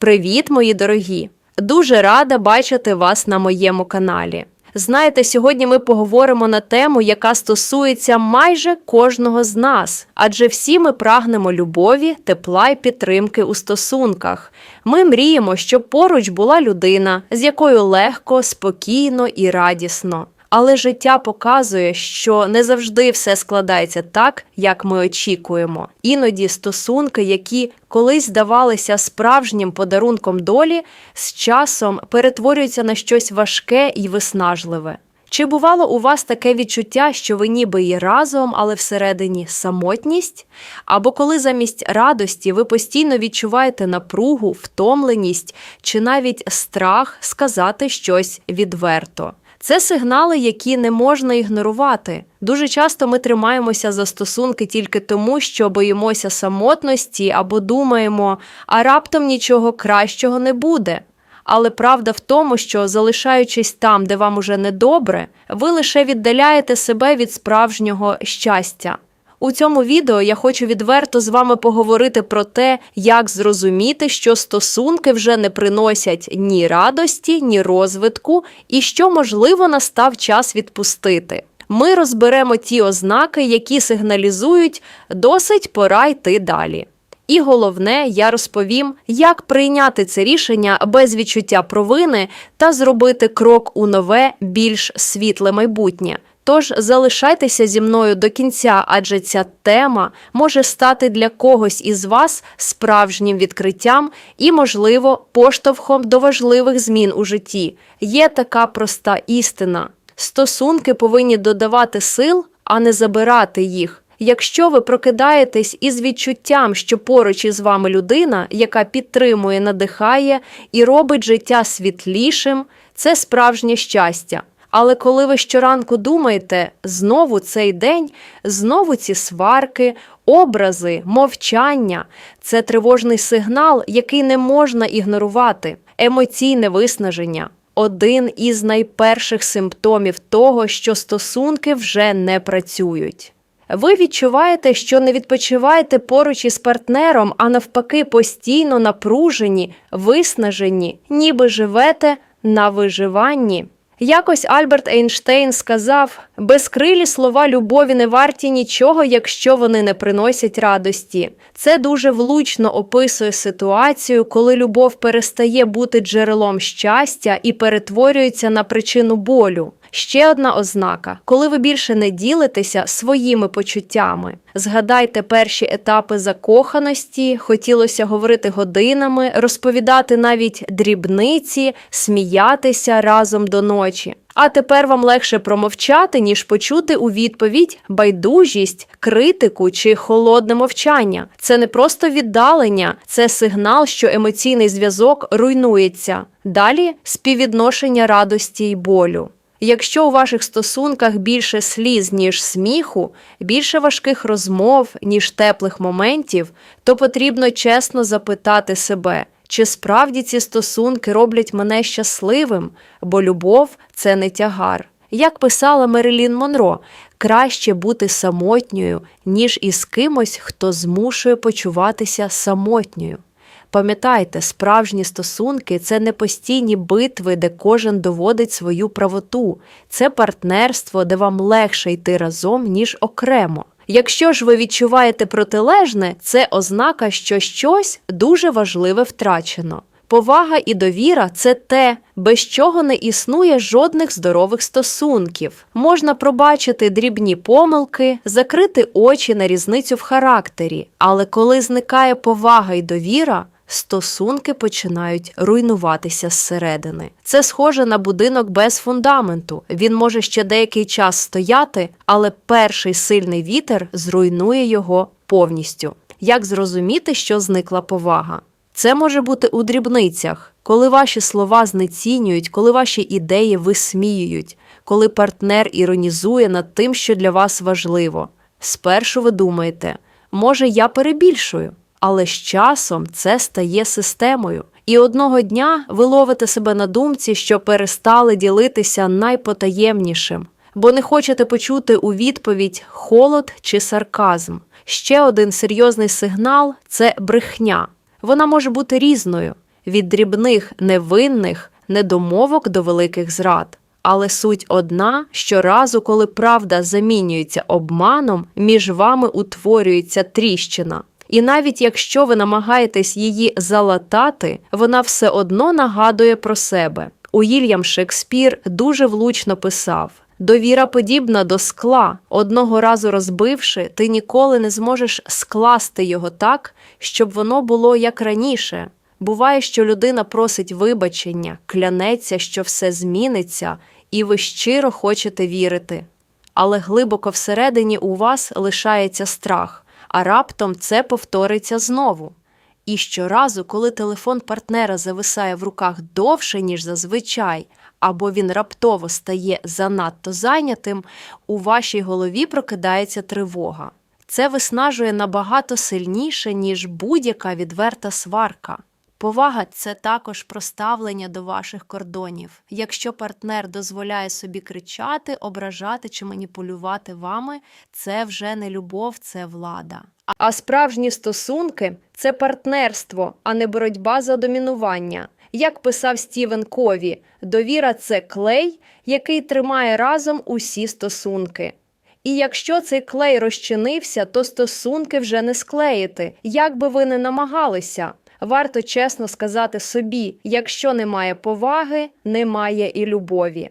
Привіт, мої дорогі! Дуже рада бачити вас на моєму каналі. Знаєте, сьогодні ми поговоримо на тему, яка стосується майже кожного з нас, адже всі ми прагнемо любові, тепла й підтримки у стосунках. Ми мріємо, щоб поруч була людина, з якою легко, спокійно і радісно. Але життя показує, що не завжди все складається так, як ми очікуємо. Іноді стосунки, які колись здавалися справжнім подарунком долі, з часом перетворюються на щось важке і виснажливе. Чи бувало у вас таке відчуття, що ви ніби і разом, але всередині самотність? Або коли замість радості ви постійно відчуваєте напругу, втомленість чи навіть страх сказати щось відверто? Це сигнали, які не можна ігнорувати. Дуже часто ми тримаємося за стосунки тільки тому, що боїмося самотності або думаємо, а раптом нічого кращого не буде. Але правда в тому, що залишаючись там, де вам уже недобре, ви лише віддаляєте себе від справжнього щастя. У цьому відео я хочу відверто з вами поговорити про те, як зрозуміти, що стосунки вже не приносять ні радості, ні розвитку, і що, можливо, настав час відпустити. Ми розберемо ті ознаки, які сигналізують досить пора йти далі. І головне, я розповім, як прийняти це рішення без відчуття провини та зробити крок у нове, більш світле майбутнє. Тож залишайтеся зі мною до кінця, адже ця тема може стати для когось із вас справжнім відкриттям і, можливо, поштовхом до важливих змін у житті. Є така проста істина: стосунки повинні додавати сил, а не забирати їх. Якщо ви прокидаєтесь із відчуттям, що поруч із вами людина, яка підтримує, надихає і робить життя світлішим, це справжнє щастя. Але коли ви щоранку думаєте, знову цей день, знову ці сварки, образи, мовчання це тривожний сигнал, який не можна ігнорувати, емоційне виснаження. Один із найперших симптомів того, що стосунки вже не працюють. Ви відчуваєте, що не відпочиваєте поруч із партнером, а навпаки, постійно напружені, виснажені, ніби живете на виживанні. Якось Альберт Ейнштейн сказав: безкрилі слова любові не варті нічого, якщо вони не приносять радості. Це дуже влучно описує ситуацію, коли любов перестає бути джерелом щастя і перетворюється на причину болю. Ще одна ознака, коли ви більше не ділитеся своїми почуттями. Згадайте перші етапи закоханості, хотілося говорити годинами, розповідати навіть дрібниці, сміятися разом до ночі. А тепер вам легше промовчати, ніж почути у відповідь байдужість, критику чи холодне мовчання. Це не просто віддалення, це сигнал, що емоційний зв'язок руйнується. Далі співвідношення радості й болю. Якщо у ваших стосунках більше сліз, ніж сміху, більше важких розмов, ніж теплих моментів, то потрібно чесно запитати себе, чи справді ці стосунки роблять мене щасливим, бо любов це не тягар. Як писала Мерилін Монро, краще бути самотньою, ніж із кимось, хто змушує почуватися самотньою. Пам'ятайте, справжні стосунки це не постійні битви, де кожен доводить свою правоту, це партнерство, де вам легше йти разом, ніж окремо. Якщо ж ви відчуваєте протилежне, це ознака, що щось дуже важливе втрачено. Повага і довіра це те, без чого не існує жодних здорових стосунків. Можна пробачити дрібні помилки, закрити очі на різницю в характері, але коли зникає повага і довіра, стосунки починають руйнуватися зсередини. Це схоже на будинок без фундаменту. Він може ще деякий час стояти, але перший сильний вітер зруйнує його повністю. Як зрозуміти, що зникла повага? Це може бути у дрібницях, коли ваші слова знецінюють, коли ваші ідеї висміюють, коли партнер іронізує над тим, що для вас важливо. Спершу ви думаєте, може, я перебільшую, але з часом це стає системою. І одного дня ви ловите себе на думці, що перестали ділитися найпотаємнішим, бо не хочете почути у відповідь холод чи сарказм. Ще один серйозний сигнал це брехня. Вона може бути різною від дрібних невинних недомовок до великих зрад. Але суть одна: щоразу, коли правда замінюється обманом, між вами утворюється тріщина. І навіть якщо ви намагаєтесь її залатати, вона все одно нагадує про себе. Уільям Шекспір дуже влучно писав: довіра подібна до скла. Одного разу розбивши, ти ніколи не зможеш скласти його так, щоб воно було як раніше. Буває, що людина просить вибачення, клянеться, що все зміниться, і ви щиро хочете вірити. Але глибоко всередині у вас лишається страх, а раптом це повториться знову. І щоразу, коли телефон партнера зависає в руках довше, ніж зазвичай, або він раптово стає занадто зайнятим, у вашій голові прокидається тривога. Це виснажує набагато сильніше, ніж будь-яка відверта сварка. Повага це також про ставлення до ваших кордонів. Якщо партнер дозволяє собі кричати, ображати чи маніпулювати вами, це вже не любов, це влада. А справжні стосунки це партнерство, а не боротьба за домінування. Як писав Стівен Кові, довіра це клей, який тримає разом усі стосунки. І якщо цей клей розчинився, то стосунки вже не склеїти, як би ви не намагалися. Варто чесно сказати собі: якщо немає поваги, немає і любові.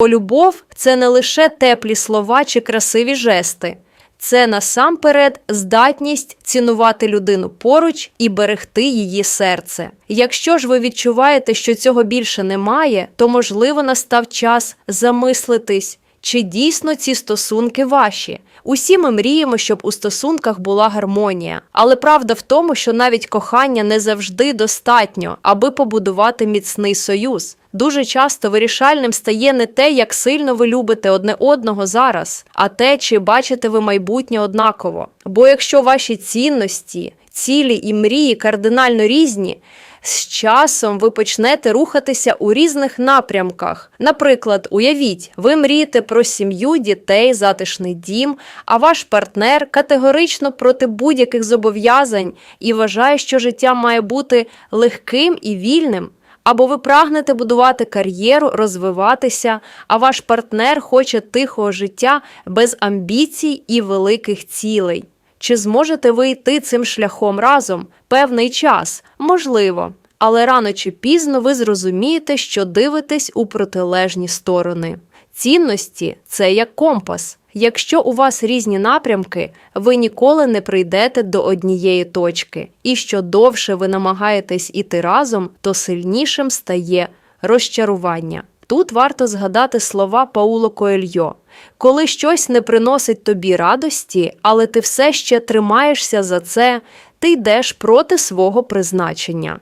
Бо любов це не лише теплі слова чи красиві жести. Це насамперед здатність цінувати людину поруч і берегти її серце. Якщо ж ви відчуваєте, що цього більше немає, то можливо настав час замислитись, чи дійсно ці стосунки ваші. Усі ми мріємо, щоб у стосунках була гармонія, але правда в тому, що навіть кохання не завжди достатньо, аби побудувати міцний союз. Дуже часто вирішальним стає не те, як сильно ви любите одне одного зараз, а те, чи бачите ви майбутнє однаково. Бо якщо ваші цінності, цілі і мрії кардинально різні, з часом ви почнете рухатися у різних напрямках. Наприклад, уявіть, ви мрієте про сім'ю, дітей, затишний дім, а ваш партнер категорично проти будь-яких зобов'язань і вважає, що життя має бути легким і вільним. Або ви прагнете будувати кар'єру, розвиватися, а ваш партнер хоче тихого життя без амбіцій і великих цілей. Чи зможете ви йти цим шляхом разом певний час? Можливо, але рано чи пізно ви зрозумієте, що дивитесь у протилежні сторони. Цінності це як компас. Якщо у вас різні напрямки, ви ніколи не прийдете до однієї точки, і що довше ви намагаєтесь іти разом, то сильнішим стає розчарування. Тут варто згадати слова Пауло Коельо. Коли щось не приносить тобі радості, але ти все ще тримаєшся за це, ти йдеш проти свого призначення.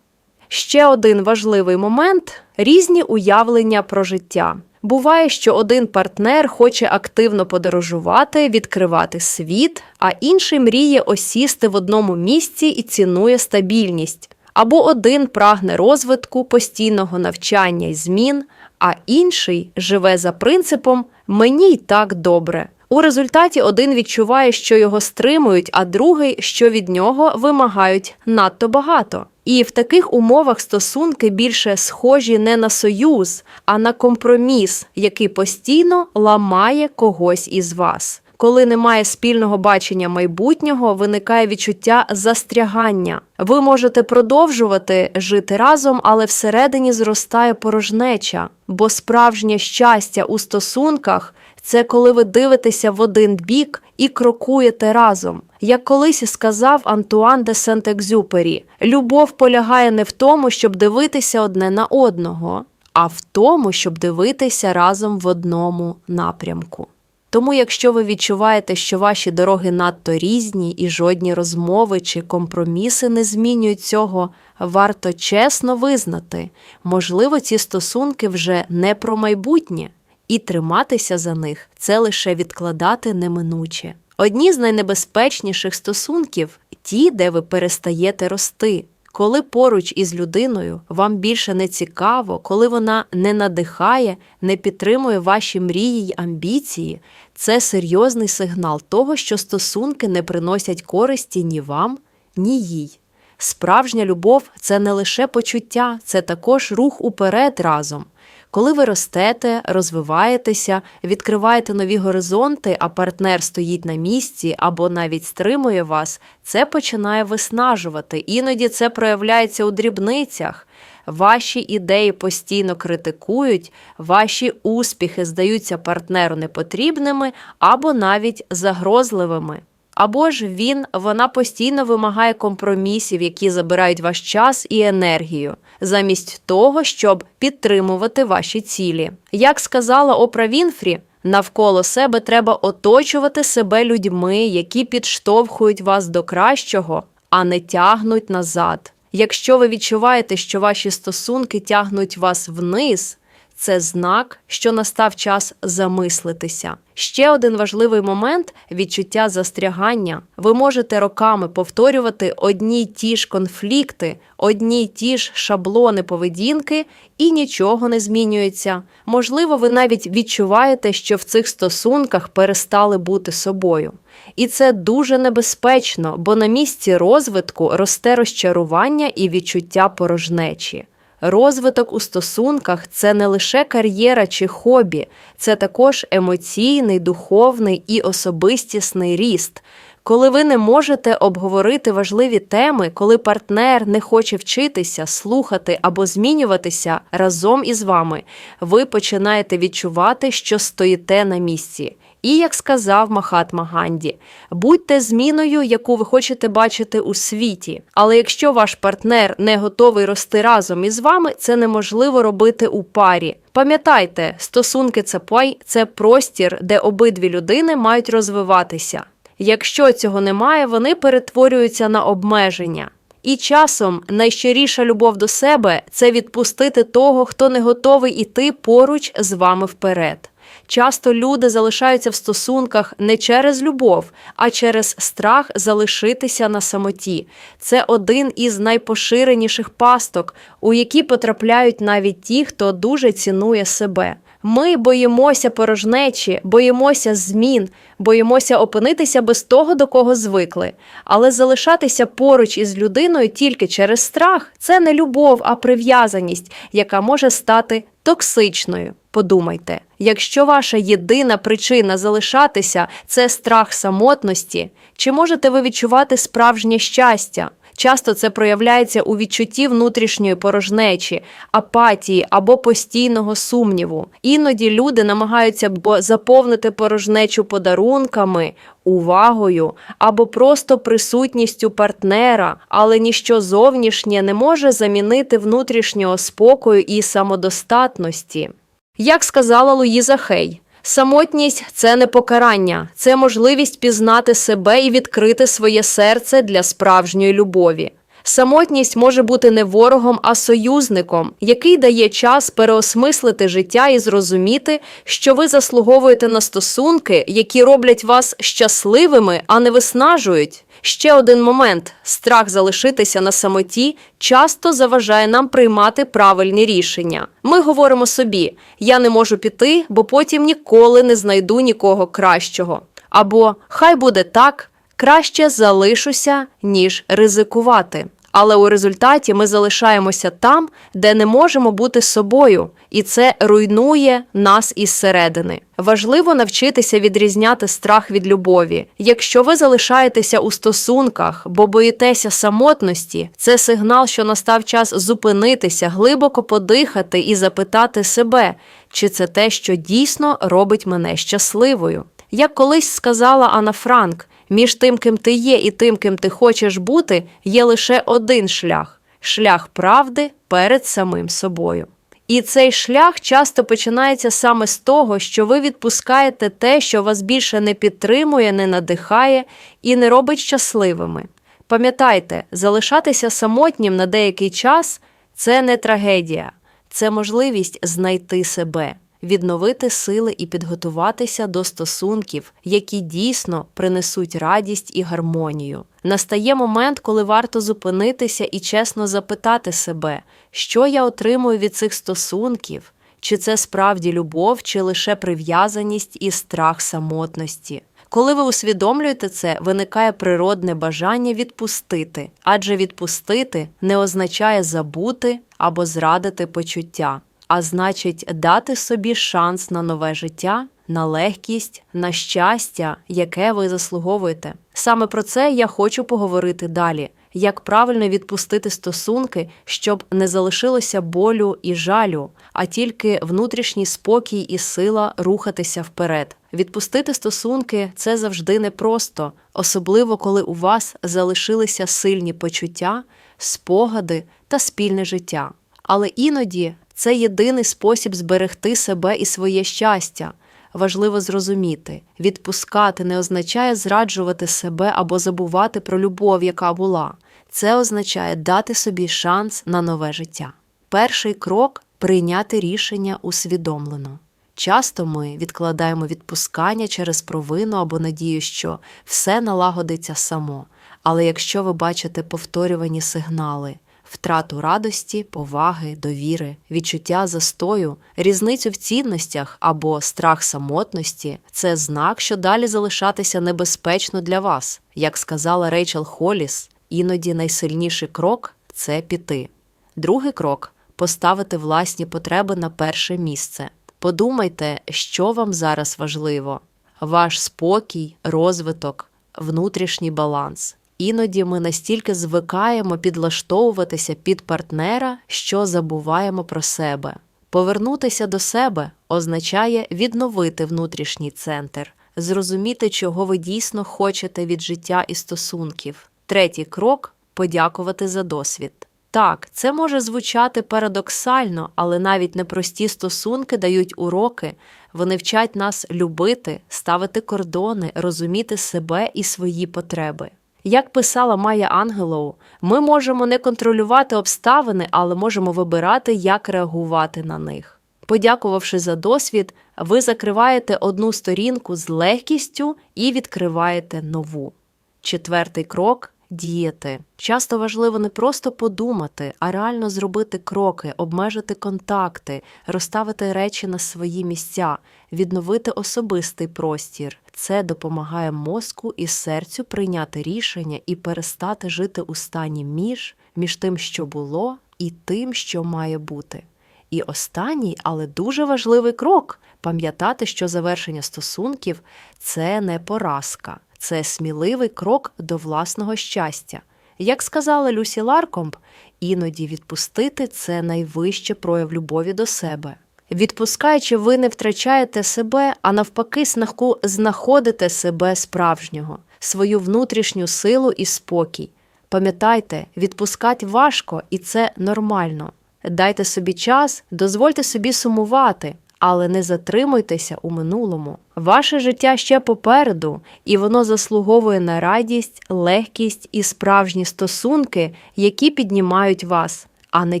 Ще один важливий момент різні уявлення про життя. Буває, що один партнер хоче активно подорожувати, відкривати світ, а інший мріє осісти в одному місці і цінує стабільність. Або один прагне розвитку, постійного навчання й змін, а інший живе за принципом мені й так добре. У результаті один відчуває, що його стримують, а другий, що від нього вимагають надто багато. І в таких умовах стосунки більше схожі не на союз, а на компроміс, який постійно ламає когось із вас. Коли немає спільного бачення майбутнього, виникає відчуття застрягання. Ви можете продовжувати жити разом, але всередині зростає порожнеча, бо справжнє щастя у стосунках це коли ви дивитеся в один бік і крокуєте разом. Як колись сказав Антуан де Сент-Екзюпері, любов полягає не в тому, щоб дивитися одне на одного, а в тому, щоб дивитися разом в одному напрямку. Тому, якщо ви відчуваєте, що ваші дороги надто різні і жодні розмови чи компроміси не змінюють цього, варто чесно визнати, можливо, ці стосунки вже не про майбутнє, і триматися за них це лише відкладати неминуче. Одні з найнебезпечніших стосунків ті, де ви перестаєте рости. Коли поруч із людиною вам більше не цікаво, коли вона не надихає, не підтримує ваші мрії й амбіції, це серйозний сигнал того, що стосунки не приносять користі ні вам, ні їй. Справжня любов це не лише почуття, це також рух уперед разом. Коли ви ростете, розвиваєтеся, відкриваєте нові горизонти, а партнер стоїть на місці або навіть стримує вас, це починає виснажувати. Іноді це проявляється у дрібницях. Ваші ідеї постійно критикують, ваші успіхи здаються партнеру непотрібними або навіть загрозливими. Або ж він, вона постійно вимагає компромісів, які забирають ваш час і енергію, замість того, щоб підтримувати ваші цілі. Як сказала Опра Вінфрі, навколо себе треба оточувати себе людьми, які підштовхують вас до кращого, а не тягнуть назад. Якщо ви відчуваєте, що ваші стосунки тягнуть вас вниз, це знак, що настав час замислитися. Ще один важливий момент відчуття застрягання. Ви можете роками повторювати одні й ті ж конфлікти, одні й ті ж шаблони поведінки, і нічого не змінюється. Можливо, ви навіть відчуваєте, що в цих стосунках перестали бути собою. І це дуже небезпечно, бо на місці розвитку росте розчарування і відчуття порожнечі. Розвиток у стосунках це не лише кар'єра чи хобі, це також емоційний, духовний і особистісний ріст. Коли ви не можете обговорити важливі теми, коли партнер не хоче вчитися, слухати або змінюватися разом із вами, ви починаєте відчувати, що стоїте на місці. І як сказав Махатма Ганді, будьте зміною, яку ви хочете бачити у світі. Але якщо ваш партнер не готовий рости разом із вами, це неможливо робити у парі. Пам'ятайте, стосунки це пай, це простір, де обидві людини мають розвиватися. Якщо цього немає, вони перетворюються на обмеження. І часом найщиріша любов до себе це відпустити того, хто не готовий іти поруч з вами вперед. Часто люди залишаються в стосунках не через любов, а через страх залишитися на самоті. Це один із найпоширеніших пасток, у які потрапляють навіть ті, хто дуже цінує себе. Ми боїмося порожнечі, боїмося змін, боїмося опинитися без того, до кого звикли. Але залишатися поруч із людиною тільки через страх це не любов, а прив'язаність, яка може стати токсичною. Подумайте, якщо ваша єдина причина залишатися це страх самотності, чи можете ви відчувати справжнє щастя? Часто це проявляється у відчутті внутрішньої порожнечі, апатії або постійного сумніву. Іноді люди намагаються заповнити порожнечу подарунками, увагою або просто присутністю партнера, але ніщо зовнішнє не може замінити внутрішнього спокою і самодостатності. Як сказала Луїза Хей, самотність це не покарання, це можливість пізнати себе і відкрити своє серце для справжньої любові. Самотність може бути не ворогом, а союзником, який дає час переосмислити життя і зрозуміти, що ви заслуговуєте на стосунки, які роблять вас щасливими, а не виснажують. Ще один момент: страх залишитися на самоті часто заважає нам приймати правильні рішення. Ми говоримо собі: я не можу піти, бо потім ніколи не знайду нікого кращого. Або хай буде так, краще залишуся, ніж ризикувати. Але у результаті ми залишаємося там, де не можемо бути собою, і це руйнує нас із середини. Важливо навчитися відрізняти страх від любові. Якщо ви залишаєтеся у стосунках, бо боїтеся самотності, це сигнал, що настав час зупинитися, глибоко подихати і запитати себе, чи це те, що дійсно робить мене щасливою. Як колись сказала Анна Франк. Між тим, ким ти є, і тим, ким ти хочеш бути, є лише один шлях шлях правди перед самим собою. І цей шлях часто починається саме з того, що ви відпускаєте те, що вас більше не підтримує, не надихає і не робить щасливими. Пам'ятайте, залишатися самотнім на деякий час це не трагедія, це можливість знайти себе відновити сили і підготуватися до стосунків, які дійсно принесуть радість і гармонію. Настає момент, коли варто зупинитися і чесно запитати себе, що я отримую від цих стосунків, чи це справді любов, чи лише прив'язаність і страх самотності. Коли ви усвідомлюєте це, виникає природне бажання відпустити, адже відпустити не означає забути або зрадити почуття, а значить дати собі шанс на нове життя, на легкість, на щастя, яке ви заслуговуєте. Саме про це я хочу поговорити далі. Як правильно відпустити стосунки, щоб не залишилося болю і жалю, а тільки внутрішній спокій і сила рухатися вперед. Відпустити стосунки це завжди непросто, особливо коли у вас залишилися сильні почуття, спогади та спільне життя. Але іноді це єдиний спосіб зберегти себе і своє щастя. Важливо зрозуміти, відпускати не означає зраджувати себе або забувати про любов, яка була. Це означає дати собі шанс на нове життя. Перший крок прийняти рішення усвідомлено. Часто ми відкладаємо відпускання через провину або надію, що все налагодиться само. Але якщо ви бачите повторювані сигнали, втрату радості, поваги, довіри, відчуття застою, різницю в цінностях або страх самотності це знак, що далі залишатися небезпечно для вас. Як сказала Рейчел Холіс, іноді найсильніший крок це піти. Другий крок поставити власні потреби на перше місце. Подумайте, що вам зараз важливо: ваш спокій, розвиток, внутрішній баланс. Іноді ми настільки звикаємо підлаштовуватися під партнера, що забуваємо про себе. Повернутися до себе означає відновити внутрішній центр, зрозуміти, чого ви дійсно хочете від життя і стосунків. Третій крок подякувати за досвід. Так, це може звучати парадоксально, але навіть непрості стосунки дають уроки, вони вчать нас любити, ставити кордони, розуміти себе і свої потреби. Як писала Майя Ангелоу, ми можемо не контролювати обставини, але можемо вибирати, як реагувати на них. Подякувавши за досвід, ви закриваєте одну сторінку з легкістю і відкриваєте нову. Четвертий крок діяти. Часто важливо не просто подумати, а реально зробити кроки, обмежити контакти, розставити речі на свої місця, відновити особистий простір. Це допомагає мозку і серцю прийняти рішення і перестати жити у стані між, між тим, що було, і тим, що має бути. І останній, але дуже важливий крок пам'ятати, що завершення стосунків це не поразка, це сміливий крок до власного щастя. Як сказала Люсі Ларкомб, іноді відпустити це найвище прояв любові до себе. Відпускаючи, ви не втрачаєте себе, а навпаки, снаху знаходите себе справжнього, свою внутрішню силу і спокій. Пам'ятайте, відпускати важко, і це нормально. Дайте собі час, дозвольте собі сумувати, але не затримуйтеся у минулому. Ваше життя ще попереду, і воно заслуговує на радість, легкість і справжні стосунки, які піднімають вас, а не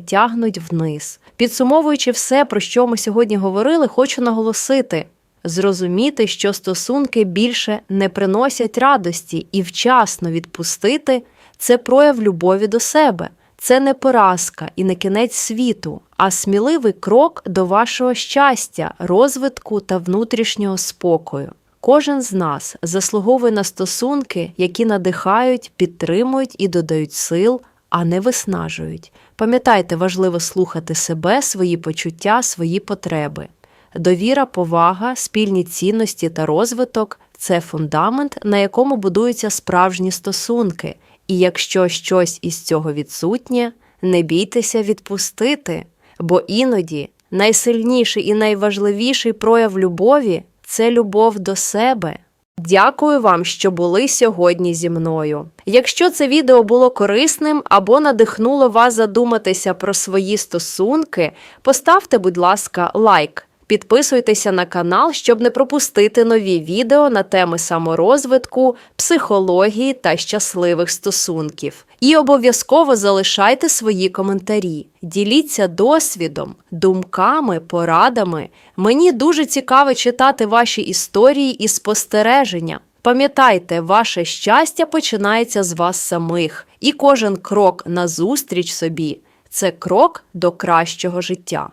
тягнуть вниз. Підсумовуючи все, про що ми сьогодні говорили, хочу наголосити. Зрозуміти, що стосунки більше не приносять радості і вчасно відпустити це прояв любові до себе. Це не поразка і не кінець світу, а сміливий крок до вашого щастя, розвитку та внутрішнього спокою. Кожен з нас заслуговує на стосунки, які надихають, підтримують і додають сил, а не виснажують. Пам'ятайте, важливо слухати себе, свої почуття, свої потреби. Довіра, повага, спільні цінності та розвиток це фундамент, на якому будуються справжні стосунки. І якщо щось із цього відсутнє, не бійтеся відпустити, бо іноді найсильніший і найважливіший прояв любові це любов до себе. Дякую вам, що були сьогодні зі мною. Якщо це відео було корисним або надихнуло вас задуматися про свої стосунки, поставте, будь ласка, лайк. Підписуйтеся на канал, щоб не пропустити нові відео на теми саморозвитку, психології та щасливих стосунків. І обов'язково залишайте свої коментарі, діліться досвідом, думками, порадами. Мені дуже цікаво читати ваші історії і спостереження. Пам'ятайте, ваше щастя починається з вас самих, і кожен крок назустріч собі це крок до кращого життя.